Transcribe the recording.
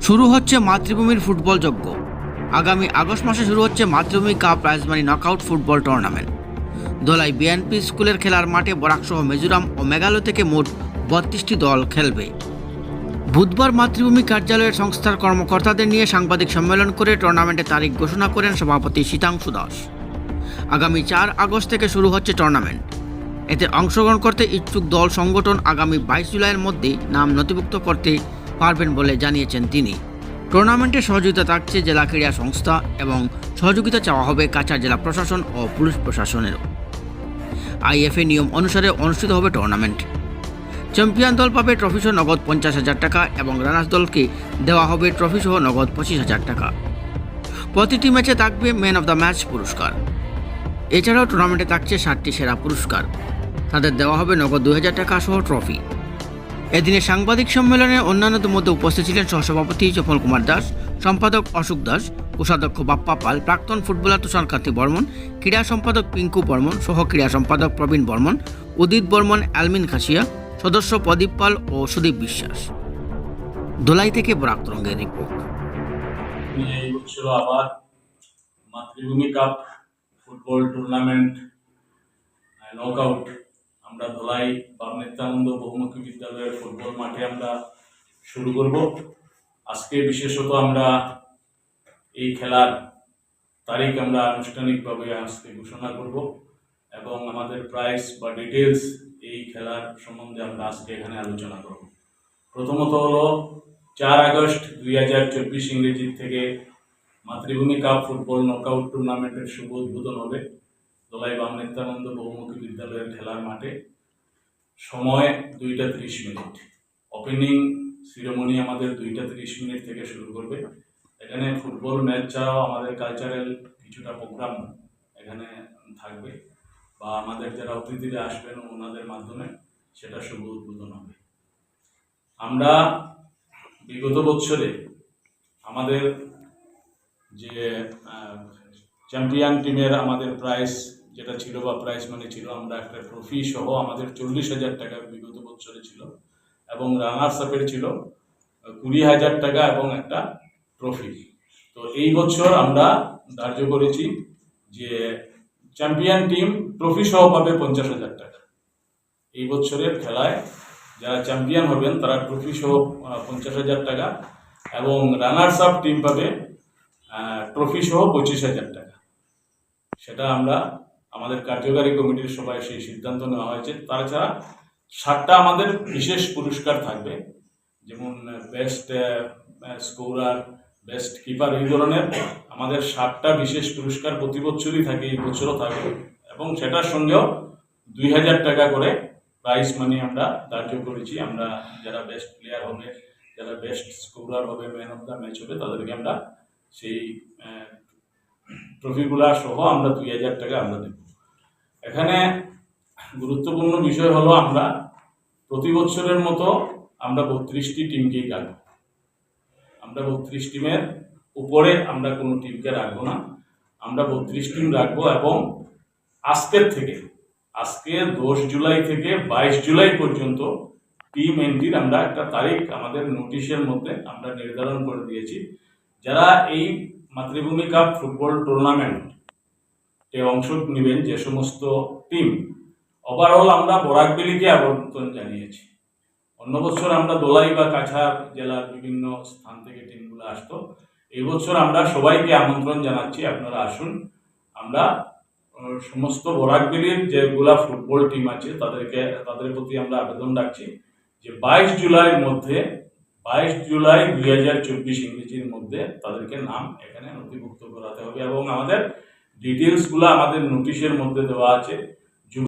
শুরু হচ্ছে মাতৃভূমির ফুটবল যজ্ঞ। আগামী আগস্ট মাসে শুরু হচ্ছে Matribhumi cup prize money knockout football tournament Dolai BNP স্কুলের খেলার মাঠে বরাকসহ মিজোরাম ও মেঘালয় থেকে মোট বত্রিশটি দল খেলবে। বুধবার মাতৃভূমি কার্যালয়ের সংস্থার কর্মকর্তাদের নিয়ে সাংবাদিক সম্মেলন করে টুর্নামেন্টের তারিখ ঘোষণা করেন সভাপতি শীতাংশু দাস। আগামী চার আগস্ট থেকে শুরু হচ্ছে টুর্নামেন্ট এতে অংশগ্রহণ করতে ইচ্ছুক দল সংগঠন আগামী বাইশ জুলাইয়ের মধ্যে নাম নথিভুক্ত করতে পারবেন বলে জানিয়েছেন তিনি। টুর্নামেন্টে সহযোগিতা থাকছে জেলা ক্রীড়া সংস্থা এবং সহযোগিতা চাওয়া হবে কাছাড় জেলা প্রশাসন ও পুলিশ প্রশাসনেরও। আইএফএ নিয়ম অনুসারে অনুষ্ঠিত হবে টুর্নামেন্ট। চ্যাম্পিয়ন দল পাবে ট্রফিসহ নগদ পঞ্চাশ হাজার টাকা এবং রানার্স দলকে দেওয়া হবে ট্রফিসহ নগদ পঁচিশ হাজার টাকা। প্রতিটি ম্যাচে থাকবে ম্যান অফ দ্য ম্যাচ পুরস্কার। এছাড়াও টুর্নামেন্টে থাকছে ষাটটি সেরা পুরস্কার। তাদের দেওয়া হবে নগদ দুই হাজার টাকা সহ ট্রফি। এদিনে সাংবাদিক সম্মেলনে অন্যান্যদের মধ্যে উপস্থিত ছিলেন সহসভাপতি চপল কুমার দাস, সম্পাদক অশোক দাস, কোষাধ্যক্ষ বাপ্পা পাল, প্রাক্তন ফুটবলার তুষারকান্তি বর্মন, ক্রীড়া সম্পাদক পিঙ্কু বর্মন, সহ ক্রীড়া সম্পাদক প্রবীণ বর্মন, উদিত বর্মন অ্যালমিন খাসিয়া, সদস্য প্রদীপ পাল ও সুদীপ বিশ্বাস। দোলাই থেকে বরাক রিপোর্ট। আবার মাতৃভূমি কাপ ফুটবল টুর্নামেন্ট নকআউট আমরা ধলাই বাম নিত্যানন্দ বহুমুখী বিদ্যালয়ের ফুটবল মাঠে আমরা শুরু করব। আজকে বিশেষত আমরা এই খেলার তারিখ আমরা আনুষ্ঠানিকভাবে আজকে ঘোষণা করব এবং আমাদের প্রাইস বা ডিটেলস এই খেলার সম্বন্ধে আমরা আজকে এখানে আলোচনা করব। প্রথমত হলো চার আগস্ট দুই হাজার চব্বিশ ইংরেজি থেকে মাতৃভূমি কাপ ফুটবল নকআউট টুর্নামেন্টের শুভ উদ্বোধন হবে। দোলাই বাম নিত্যানন্দ বহুমুখী বিদ্যালয়ের খেলার মাঠে সময় দুইটা ত্রিশ মিনিট। ওপেনিং সিরেমনি আমাদের দুইটা ত্রিশ মিনিট থেকে শুরু করবে। এখানে ফুটবল ম্যাচ ছাড়াও আমাদের কালচারাল কিছুটা প্রোগ্রাম এখানে থাকবে বা আমাদের যারা অতিথিরা আসবেন ওনাদের মাধ্যমে সেটা শুভ উদ্বোধন হবে। আমরা বিগত বছরে আমাদের যে চ্যাম্পিয়ন টিমের আমাদের প্রাইস যেটা ছিল বা প্রাইস মানে ছিল, আমরা একটা ট্রফি সহ আমাদের চল্লিশ হাজার টাকা বিগত বছরে ছিল এবং রানার্স আপের ছিল কুড়ি হাজার টাকা এবং একটা ট্রফি তো এই বছর আমরা ধার্য করেছি যে চ্যাম্পিয়ন টিম ট্রফি সহ পাবে পঞ্চাশ হাজার টাকা। এই বছরের খেলায় যারা চ্যাম্পিয়ন হবেন, তারা ট্রফি সহ পঞ্চাশ হাজার টাকা এবং রানার্স আপ টিম পাবে ট্রফি সহ পঁচিশ হাজার টাকা। সেটা আমরা আমাদের কার্যকারী কমিটির সবাই সেই সিদ্ধান্ত নেওয়া হয়েছে। তাছাড়া সাতটা আমাদের বিশেষ পুরস্কার থাকবে, যেমন বেস্ট স্কোরার, বেস্ট কিপার এই ধরনের আমাদের সাতটা বিশেষ পুরস্কার প্রতি বছরই থাকে, এই বছরও থাকবে এবং সেটার সঙ্গেও দুই হাজার টাকা করে প্রাইজ মানি আমরা ধার্য করেছি। আমরা যারা বেস্ট প্লেয়ার হবে, যারা বেস্ট স্কোরার হবে ম্যান অফ দ্য ম্যাচ হবে, তাদেরকে আমরা সেই ট্রফিগুলা সহ আমরা দুই হাজার টাকা আমরা দেব। এখানে গুরুত্বপূর্ণ বিষয় হলো আমরা প্রতি বছরের মতো আমরা বত্রিশটি টিমকেই রাখব। আমরা বত্রিশ টিমের উপরে আমরা কোনো টিমকে রাখব না। আমরা বত্রিশ টিম রাখব এবং আজকের থেকে, আজকে দশ জুলাই থেকে বাইশ জুলাই পর্যন্ত টিম এন্ট্রির আমরা একটা তারিখ আমাদের নোটিশের মধ্যে আমরা নির্ধারণ করে দিয়েছি। যারা এই মাতৃভূমি কাপ ফুটবল টুর্নামেন্ট অংশ নেবেন যে সমস্ত টিম ওভারঅল আমরা বরাক বরাকবেলিকে আবর্তন জানিয়েছি। অন্য বছর আমরা দোলাই বা কাছাড় জেলার বিভিন্ন স্থান থেকে টিমগুলো আসতো। এই আমরা সবাইকে আমন্ত্রণ জানাচ্ছি, আপনারা আসুন। আমরা সমস্ত বরাকবেলির যেগুলা ফুটবল টিম আছে, তাদেরকে, তাদের প্রতি আমরা আবেদন রাখছি যে বাইশ জুলাইয়ের মধ্যে, বাইশ জুলাই দুই হাজার চব্বিশ ইংরেজির মধ্যে তাদেরকে নাম এখানে নথিভুক্ত করাতে হবে এবং আমাদের ডিটেলসগুলো আমাদের নোটিশের মধ্যে দেওয়া আছে।